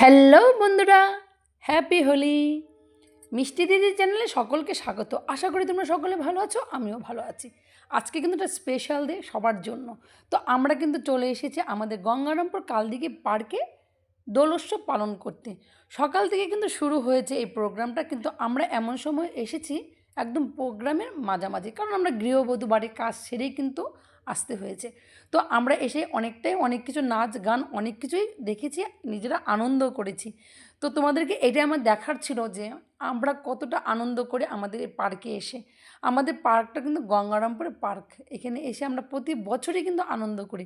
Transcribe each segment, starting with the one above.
Hello বন্ধুরা, happy Holi. মিষ্টি দিদির চ্যানেলে সকলকে স্বাগত। আশা করি তোমরা সকলে ভালো আছো, আমিও ভালো আছি। আজকে কিন্তু একটা স্পেশাল ডে সবার জন্য। তো আমরা কিন্তু চলে এসেছি আমাদের গঙ্গারামপুর কালদিঘি পার্কে দোলোৎসব পালন করতে। সকাল থেকে কিন্তু শুরু হয়েছে এই প্রোগ্রামটা কিন্তু আমরা এমন সময় এসেছি একদম প্রোগ্রামের মাঝামাঝি। কারণ আমরা গৃহবধূ, বাড়ির কাজ সেরেই কিন্তু আসতে হয়েছে। তো আমরা এসে অনেকটাই অনেক কিছু নাচ, গান, অনেক কিছুই দেখেছি, নিজেরা আনন্দ করেছি। তো তোমাদেরকে এটা আমার দেখার ছিল যে আমরা কতটা আনন্দ করে আমাদের এই পার্কে এসে, আমাদের পার্কটা কিন্তু গঙ্গারামপুরের পার্ক, এখানে এসে আমরা প্রতি বছরই কিন্তু আনন্দ করি।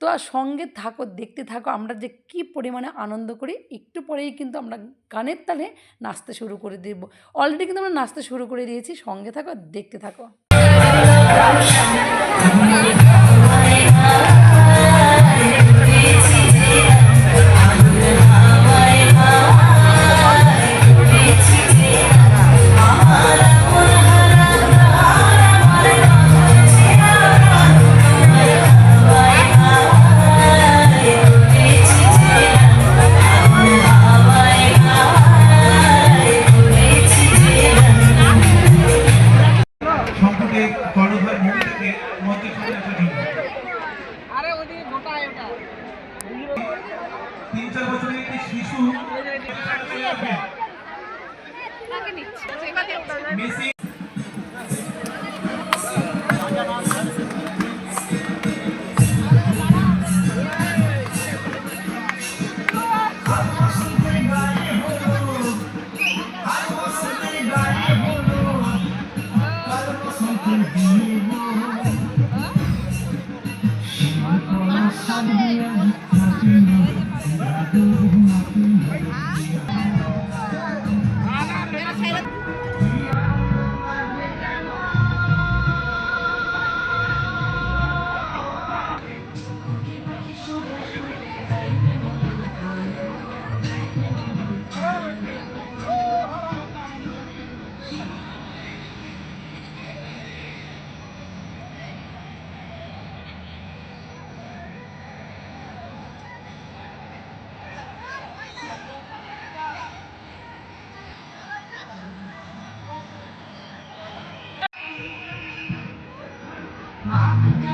তো আর সঙ্গে থাকো, দেখতে থাকো, আমরা যে কী পরিমাণে আনন্দ করি, একটু পরেই কিন্তু আমরা গানের তালে নাচতে শুরু করে দেব। অলরেডি কিন্তু আমরা নাচতে শুরু করে দিয়েছি, সঙ্গে থাকো, দেখতে থাকো। গোটায় ওটা। তিন চার বছরের একটি শিশু মেসি 妈。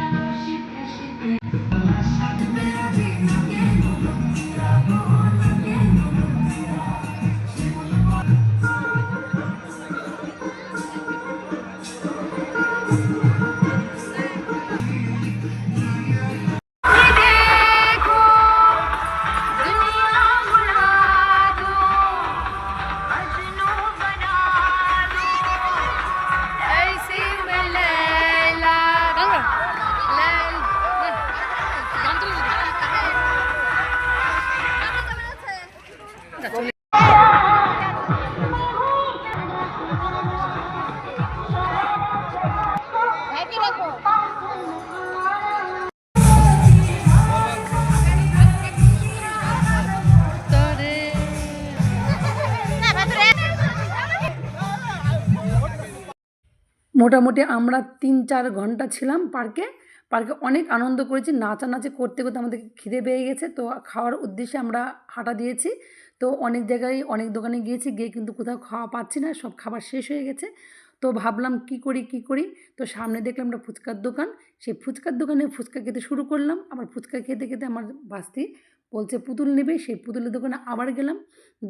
মোটামুটি আমরা তিন চার ঘণ্টা ছিলাম পার্কে। পার্কে অনেক আনন্দ করেছি। নাচানাচি করতে করতে আমাদেরকে খিদে পেয়ে গেছে। তো খাওয়ার উদ্দেশ্যে আমরা হাঁটা দিয়েছি। তো অনেক জায়গায় অনেক দোকানে গিয়েছি, গিয়ে কিন্তু কোথাও খাওয়া পাচ্ছি না, সব খাবার শেষ হয়ে গেছে। তো ভাবলাম কি করি কি করি? তো সামনে দেখলাম একটা ফুচকার দোকান। সেই ফুচকার দোকানে ফুচকা খেতে শুরু করলাম। আবার ফুচকা খেতে খেতে আমার বাস্তি বলছে, পুতুল নেবে? সেই পুতুলের দোকানে আবার গেলাম।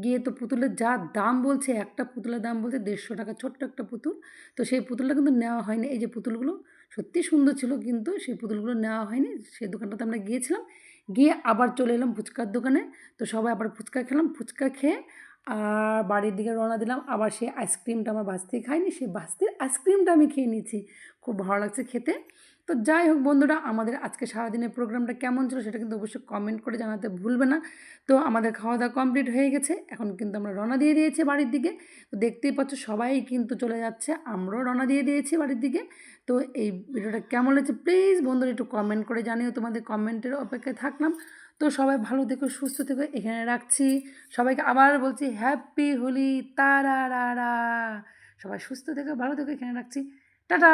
গিয়ে তো পুতুলের যা দাম বলছে, একটা পুতুলের দাম বলছে দেড়শো টাকা, ছোট্ট একটা পুতুল। তো সেই পুতুলটা কিন্তু নেওয়া হয়নি। এই যে পুতুলগুলো সত্যি সুন্দর ছিল, কিন্তু সেই পুতুলগুলো নেওয়া হয়নি। সেই দোকানটাতে আমরা গিয়েছিলাম। গিয়ে আবার চলে এলাম ফুচকার দোকানে। তো সবাই আবার ফুচকা খেলাম। ফুচকা খেয়ে আর বাড়ির দিকে রওনা দিলাম। আবার সেই আইসক্রিমটা আমার বাস্তি খাইনি, সেই বাস্তির আইসক্রিমটা আমি খেয়ে নিয়েছি। খুব ভালো লাগছে খেতে। তো যাই হোক বন্ধুরা, আমাদের আজকে সারাদিনের প্রোগ্রামটা কেমন ছিল সেটা কিন্তু অবশ্যই কমেন্ট করে জানাতে ভুলবে না। তো আমাদের খাওয়া দাওয়া কমপ্লিট হয়ে গেছে। এখন কিন্তু আমরা রওনা দিয়ে দিয়েছি বাড়ির দিকে। তো দেখতেই পাচ্ছ সবাই কিন্তু চলে যাচ্ছে। আমরাও রওনা দিয়ে দিয়েছি বাড়ির দিকে। তো এই ভিডিওটা কেমন হয়েছে প্লিজ বন্ধুরা একটু কমেন্ট করে জানিও। তোমাদের কমেন্টের অপেক্ষায় থাকলাম। তো সবাই ভালো থেকো, সুস্থ থেকো, এখানে রাখছি। সবাইকে আবার বলছি হ্যাপি হোলি তারা সবাই সুস্থ থেকো, ভালো থেকো, এখানে রাখছি। টাটা!